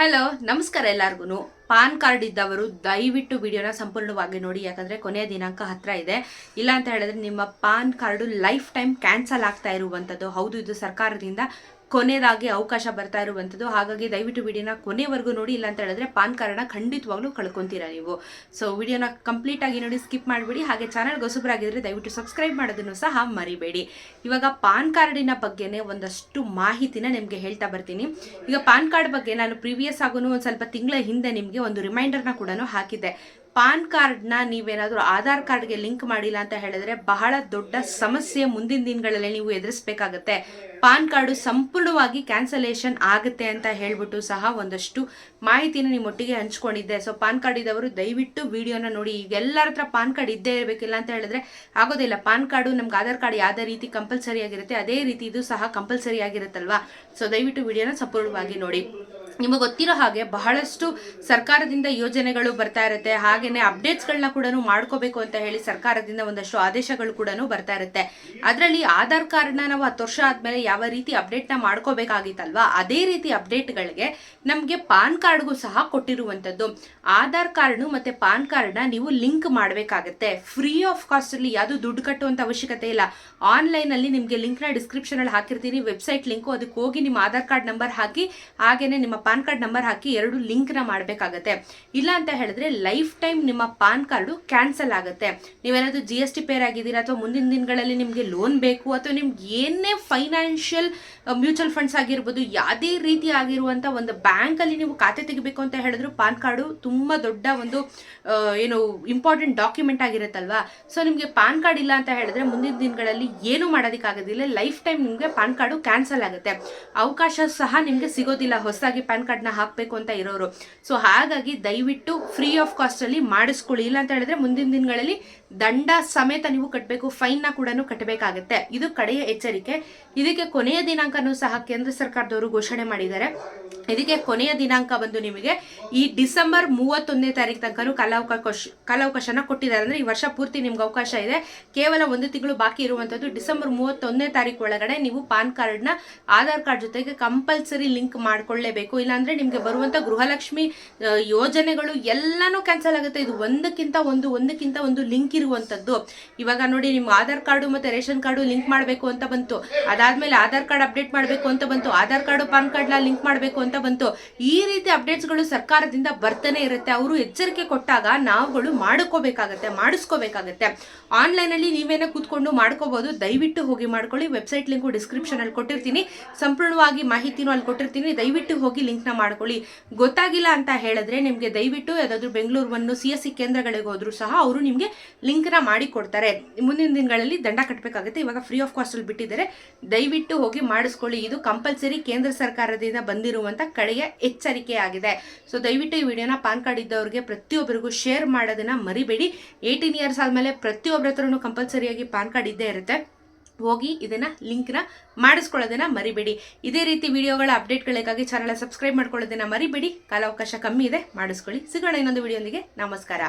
Hello ನಮಸ್ಕಾರ ಎಲ್ಲಾರ್ಗು PAN card ಇದ್ದವರು ದಯವಿಟ್ಟು ವಿಡಿಯೋನ ಸಂಪೂರ್ಣವಾಗಿ ನೋಡಿ, ಯಾಕಂದರೆ ಕೊನೆಯ ದಿನಾಂಕ ಹತ್ರ ಇದೆ. ಇಲ್ಲ ಅಂತ ಹೇಳಿದ್ರೆ ನಿಮ್ಮ PAN card life time cancel ಆಗ್ತಾ ಇರುವಂಥದ್ದು ಹೌದು, ಇದು ಸರ್ಕಾರದಿಂದ ಕೊನೆಯದಾಗಿ ಅವಕಾಶ ಬರ್ತಾ ಇರುವಂಥದ್ದು ಹಾಗಾಗಿ ದಯವಿಟ್ಟು ವಿಡಿಯೋನ ಕೊನೆವರೆಗೂ ನೋಡಿ, ಇಲ್ಲ ಅಂತ ಹೇಳಿದ್ರೆ ಪಾನ್ ಕಾರ್ಡನ್ನ ಖಂಡಿತವಾಗ್ಲೂ ಕಳ್ಕೊತೀರಾ ನೀವು. ಸೊ ವಿಡಿಯೋನ ಕಂಪ್ಲೀಟ್ ಆಗಿ ನೋಡಿ ಸ್ಕಿಪ್ ಮಾಡಿಬಿಡಿ. ಹಾಗೆ ಚಾನಲ್ ಆಗಿದ್ರೆ ದಯವಿಟ್ಟು ಸಬ್ಸ್ಕ್ರೈಬ್ ಮಾಡೋದನ್ನು ಸಹ ಮರಿಬೇಡಿ. ಇವಾಗ ಪಾನ್ ಕಾರ್ಡಿನ ಬಗ್ಗೆನೇ ಒಂದಷ್ಟು ಮಾಹಿತಿನ ನಿಮಗೆ ಹೇಳ್ತಾ ಬರ್ತೀನಿ. ಈಗ ಪಾನ್ ಕಾರ್ಡ್ ಬಗ್ಗೆ ನಾನು ಪ್ರೀವಿಯಸ್ ಆಗೂ ಒಂದು ಸ್ವಲ್ಪ ತಿಂಗಳ ಹಿಂದೆ ನಿಮಗೆ ಒಂದು ರಿಮೈಂಡರ್ನ ಕೂಡ ಹಾಕಿದ್ದೆ. ಪಾನ್ ಕಾರ್ಡ್ನ ನೀವೇನಾದರೂ ಆಧಾರ್ ಕಾರ್ಡ್ಗೆ ಲಿಂಕ್ ಮಾಡಿಲ್ಲ ಅಂತ ಹೇಳಿದ್ರೆ ಬಹಳ ದೊಡ್ಡ ಸಮಸ್ಯೆ ಮುಂದಿನ ದಿನಗಳಲ್ಲಿ ನೀವು ಎದುರಿಸಬೇಕಾಗತ್ತೆ. ಪಾನ್ ಕಾರ್ಡು ಸಂಪೂರ್ಣವಾಗಿ ಕ್ಯಾನ್ಸಲೇಷನ್ ಆಗುತ್ತೆ ಅಂತ ಹೇಳ್ಬಿಟ್ಟು ಸಹ ಒಂದಷ್ಟು ಮಾಹಿತಿನ ನಿಮ್ಮೊಟ್ಟಿಗೆ ಹಂಚ್ಕೊಂಡಿದ್ದೆ. ಸೊ, ಪಾನ್ ಕಾರ್ಡ್ ಇದ್ದವರು ದಯವಿಟ್ಟು ವಿಡಿಯೋನ ನೋಡಿ. ಈಗ ಎಲ್ಲರ ಹತ್ರ ಪಾನ್ ಕಾರ್ಡ್ ಇದ್ದೇ ಇರಬೇಕಿಲ್ಲ ಅಂತ ಹೇಳಿದ್ರೆ ಆಗೋದಿಲ್ಲ. ಪಾನ್ ಕಾರ್ಡು ನಮ್ಗೆ ಆಧಾರ್ ಕಾರ್ಡ್ ಯಾವುದೇ ರೀತಿ ಕಂಪಲ್ಸರಿ ಆಗಿರುತ್ತೆ, ಅದೇ ರೀತಿ ಇದು ಸಹ ಕಂಪಲ್ಸರಿ ಆಗಿರುತ್ತಲ್ವಾ? ಸೊ, ದಯವಿಟ್ಟು ವಿಡಿಯೋನ ಸಂಪೂರ್ಣವಾಗಿ ನೋಡಿ. ನಿಮಗೆ ಗೊತ್ತಿರೋ ಹಾಗೆ ಬಹಳಷ್ಟು ಸರ್ಕಾರದಿಂದ ಯೋಜನೆಗಳು ಬರ್ತಾ ಇರುತ್ತೆ. ಹಾಗೆಯೇ ಅಪ್ಡೇಟ್ಸ್ಗಳನ್ನ ಕೂಡ ಮಾಡ್ಕೋಬೇಕು ಅಂತ ಹೇಳಿ ಸರ್ಕಾರದಿಂದ ಒಂದಷ್ಟು ಆದೇಶಗಳು ಕೂಡ ಬರ್ತಾ ಇರುತ್ತೆ. ಅದರಲ್ಲಿ ಆಧಾರ್ ಕಾರ್ಡ್ನ ನಾವು ಹತ್ತು ವರ್ಷ ಆದಮೇಲೆ ಯಾವ ರೀತಿ ಅಪ್ಡೇಟ್ನ ಮಾಡ್ಕೋಬೇಕಾಗಿತ್ತಲ್ವಾ? ಅದೇ ರೀತಿ ಅಪ್ಡೇಟ್ಗಳಿಗೆ ನಮಗೆ ಪಾನ್ ಕಾರ್ಡ್ಗೂ ಸಹ ಕೊಟ್ಟಿರುವಂಥದ್ದು. ಆಧಾರ್ ಕಾರ್ಡ್ ಮತ್ತು ಪಾನ್ ಕಾರ್ಡ್ನ ನೀವು ಲಿಂಕ್ ಮಾಡಬೇಕಾಗತ್ತೆ. ಫ್ರೀ ಆಫ್ ಕಾಸ್ಟಲ್ಲಿ ಯಾವುದು ದುಡ್ಡು ಕಟ್ಟುವಂಥ ಅವಶ್ಯಕತೆ ಇಲ್ಲ. ಆನ್ಲೈನಲ್ಲಿ ನಿಮಗೆ ಲಿಂಕ್ನ ಡಿಸ್ಕ್ರಿಪ್ಷನಲ್ಲಿ ಹಾಕಿರ್ತೀನಿ. ವೆಬ್ಸೈಟ್ ಲಿಂಕು, ಅದಕ್ಕೆ ಹೋಗಿ ನಿಮ್ಮ ಆಧಾರ್ ಕಾರ್ಡ್ ನಂಬರ್ ಹಾಕಿ ಹಾಗೆಯೇ ನಿಮ್ಮ ಪಾನ್ ಕಾರ್ಡ್ ನಂಬರ್ ಹಾಕಿ ಎರಡು ಲಿಂಕ್ನ ಮಾಡಬೇಕಾಗತ್ತೆ. ಇಲ್ಲ ಅಂತ ಹೇಳಿದ್ರೆ ಲೈಫ್ ಟೈಮ್ ನಿಮ್ಮ ಪಾನ್ ಕಾರ್ಡು ಕ್ಯಾನ್ಸಲ್ ಆಗುತ್ತೆ. ನೀವೇನಾದರೂ ಜಿ ಎಸ್ ಟಿ ಪೇರ್ ಆಗಿದ್ದೀರಾ ಅಥವಾ ಮುಂದಿನ ದಿನಗಳಲ್ಲಿ ನಿಮಗೆ ಲೋನ್ ಬೇಕು ಅಥವಾ ನಿಮ್ಗೆ ಏನೇ ಫೈನಾನ್ಷಿಯಲ್ ಮ್ಯೂಚುವಲ್ ಫಂಡ್ಸ್ ಆಗಿರ್ಬೋದು ಯಾವುದೇ ರೀತಿ ಆಗಿರುವಂಥ ಒಂದು ಬ್ಯಾಂಕಲ್ಲಿ ನೀವು ಖಾತೆ ತೆಗಿಬೇಕು ಅಂತ ಹೇಳಿದ್ರು ಪಾನ್ ಕಾರ್ಡು ತುಂಬ ದೊಡ್ಡ ಒಂದು ಏನು ಇಂಪಾರ್ಟೆಂಟ್ ಡಾಕ್ಯುಮೆಂಟ್ ಆಗಿರುತ್ತಲ್ವಾ? ಸೊ, ನಿಮಗೆ ಪಾನ್ ಕಾರ್ಡ್ ಇಲ್ಲ ಅಂತ ಹೇಳಿದ್ರೆ ಮುಂದಿನ ದಿನಗಳಲ್ಲಿ ಏನು ಮಾಡೋದಕ್ಕಾಗೋದಿಲ್ಲ. ಲೈಫ್ ಟೈಮ್ ನಿಮಗೆ ಪಾನ್ ಕಾರ್ಡು ಕ್ಯಾನ್ಸಲ್ ಆಗುತ್ತೆ. ಅವಕಾಶ ಸಹ ನಿಮಗೆ ಸಿಗೋದಿಲ್ಲ. ಹೊಸದಾಗಿ ಪ್ಯಾನ್ ಕಾರ್ಡ್ನ ಹಾಕಬೇಕು ಅಂತ ಇರೋರು. ಸೊ ಹಾಗಾಗಿ ದಯವಿಟ್ಟು ಫ್ರೀ ಆಫ್ ಕಾಸ್ಟಲ್ಲಿ ಮಾಡಿಸ್ಕೊಳ್ಳಿ. ಇಲ್ಲ ಅಂತ ಹೇಳಿದ್ರೆ ಮುಂದಿನ ದಿನಗಳಲ್ಲಿ ದಂಡ ಸಮೇತ ನೀವು ಕಟ್ಟಬೇಕು ಫೈನ್ನ ಕೂಡ ಕಟ್ಟಬೇಕಾಗುತ್ತೆ ಇದು ಕಡೆಯ ಎಚ್ಚರಿಕೆ. ಇದಕ್ಕೆ ಕೊನೆಯ ದಿನಾಂಕನೂ ಸಹ ಕೇಂದ್ರ ಸರ್ಕಾರದವರು ಘೋಷಣೆ ಮಾಡಿದ್ದಾರೆ. ಇದಕ್ಕೆ ಕೊನೆಯ ದಿನಾಂಕ ಬಂದು ನಿಮಗೆ ಈ ಡಿಸೆಂಬರ್ ಮೂವತ್ತೊಂದನೇ ತಾರೀಕು ತನಕ ಕಾಲಾವಕಾಶ, ಕಾಲಾವಕಾಶನ ಕೊಟ್ಟಿದ್ದಾರೆ. ಅಂದ್ರೆ ಈ ವರ್ಷ ಪೂರ್ತಿ ನಿಮ್ಗೆ ಅವಕಾಶ ಇದೆ. ಕೇವಲ ಒಂದು ತಿಂಗಳು ಬಾಕಿ ಇರುವಂತದ್ದು ಡಿಸೆಂಬರ್ ಮೂವತ್ತೊಂದನೇ ತಾರೀಕು ಒಳಗಡೆ ನೀವು ಪಾನ್ ಕಾರ್ಡ್ನ ಆಧಾರ್ ಕಾರ್ಡ್ ಜೊತೆಗೆ ಕಂಪಲ್ಸರಿ ಲಿಂಕ್ ಮಾಡ್ಕೊಳ್ಳೇಬೇಕು. ಇಲ್ಲಾಂದ್ರೆ ನಿಮ್ಗೆ ಬರುವಂತ ಗೃಹಲಕ್ಷ್ಮಿ ಯೋಜನೆಗಳು ಎಲ್ಲಾನು ಕ್ಯಾನ್ಸಲ್ ಆಗುತ್ತೆ. ಇದು ಒಂದಕ್ಕಿಂತ ಒಂದು ಒಂದಕ್ಕಿಂತ ಒಂದು ಲಿಂಕ್ ಇರುವಂತದ್ದು. ಇವಾಗ ನೋಡಿ, ನಿಮ್ಮ ಆಧಾರ್ ಕಾರ್ಡು ಮತ್ತೆ ರೇಷನ್ ಕಾರ್ಡು ಲಿಂಕ್ ಮಾಡಬೇಕು ಅಂತ ಬಂತು. ಅದಾದ್ಮೇಲೆ ಆಧಾರ್ ಕಾರ್ಡ್ ಅಪ್ಡೇಟ್ ಮಾಡಬೇಕು ಅಂತ ಬಂತು. ಆಧಾರ್ ಕಾರ್ಡು, ಪಾನ್ ಕಾರ್ಡ್ನ ಲಿಂಕ್ ಮಾಡಬೇಕು ಅಂತ ಬಂತು. ಈ ರೀತಿ ಅಪ್ಡೇಟ್ಸ್ಗಳು ಸರ್ಕಾರದಿಂದ ಬರ್ತಾನೆ ಇರುತ್ತೆ. ಅವರು ಎಚ್ಚರಿಕೆ ಕೊಟ್ಟಾಗ ನಾವುಗಳು ಮಾಡ್ಕೋಬೇಕಾಗತ್ತೆ, ಮಾಡಿಸ್ಕೋಬೇಕಾಗತ್ತೆ. ಆನ್ಲೈನ್ ಅಲ್ಲಿ ನೀವೇನೇ ಕೂತ್ಕೊಂಡು ಮಾಡ್ಕೋಬಹುದು ದಯವಿಟ್ಟು ಹೋಗಿ ಮಾಡ್ಕೊಳ್ಳಿ. ವೆಬ್ಸೈಟ್ ಲಿಂಕು ಡಿಸ್ಕ್ರಿಪ್ಷನ್ ಅಲ್ಲಿ ಕೊಟ್ಟಿರ್ತೀನಿ. ಸಂಪೂರ್ಣವಾಗಿ ಮಾಹಿತಿನೂ ಅಲ್ಲಿ ಕೊಟ್ಟಿರ್ತೀನಿ. ದಯವಿಟ್ಟು ಹೋಗಿ ಲಿಂಕ್ನ ಮಾಡ್ಕೊಳ್ಳಿ. ಗೊತ್ತಾಗಿಲ್ಲ ಅಂತ ಹೇಳಿದ್ರೆ ನಿಮಗೆ ದಯವಿಟ್ಟು ಯಾವ್ದಾದ್ರು ಬೆಂಗಳೂರು ಸಿ ಎಸ್ ಸಿ ಕೇಂದ್ರಗಳಿಗೆ ಹೋದ್ರು ಸಹ ಅವರು ನಿಮಗೆ ಲಿಂಕ್ನ ಮಾಡಿ ಕೊಡ್ತಾರೆ ಮುಂದಿನ ದಿನಗಳಲ್ಲಿ ದಂಡ ಕಟ್ಟಬೇಕಾಗುತ್ತೆ ಇವಾಗ ಫ್ರೀ ಆಫ್ ಕಾಸ್ಟ್ ಅಲ್ಲಿ ಬಿಟ್ಟಿದ್ದಾರೆ. ದಯವಿಟ್ಟು ಹೋಗಿ ಮಾಡಿಸ್ಕೊಳ್ಳಿ. ಇದು ಕಂಪಲ್ಸರಿ ಕೇಂದ್ರ ಸರ್ಕಾರದಿಂದ ಬಂದಿರುವಂತ ಕಡೆಯ ಎಚ್ಚರಿಕೆ ಆಗಿದೆ. ಸೊ ದಯವಿಟ್ಟು ಈ ವಿಡಿಯೋನ ಪಾನ್ ಕಾರ್ಡ್ ಇದ್ದವರಿಗೆ ಪ್ರತಿಯೊಬ್ಬರಿಗೂ ಶೇರ್ ಮಾಡೋದನ್ನ ಮರಿಬೇಡಿ. ಏಯ್ಟೀನ್ ಇಯರ್ಸ್ ಆದಮೇಲೆ ಪ್ರತಿಯೊಬ್ಬರ ಹತ್ರನೂ ಕಂಪಲ್ಸರಿಯಾಗಿ ಪಾನ್ ಕಾರ್ಡ್ ಇದ್ದೇ ಇರುತ್ತೆ. ಹೋಗಿ ಇದನ್ನು ಲಿಂಕ್ನ ಮಾಡಿಸ್ಕೊಳ್ಳೋದನ್ನು ಮರಿಬೇಡಿ. ಇದೇ ರೀತಿ ವಿಡಿಯೋಗಳ ಅಪ್ಡೇಟ್ಗಳಿಗಾಗಿ ಚಾನಲ್ ಸಬ್ಸ್ಕ್ರೈಬ್ ಮಾಡ್ಕೊಳ್ಳೋದನ್ನು ಮರಿಬೇಡಿ. ಕಾಲಾವಕಾಶ ಕಮ್ಮಿ ಇದೆ, ಮಾಡಿಸ್ಕೊಳ್ಳಿ. ಸಿಗೋಣ ಇನ್ನೊಂದು ವಿಡಿಯೋಂದಿಗೆ ನಮಸ್ಕಾರ.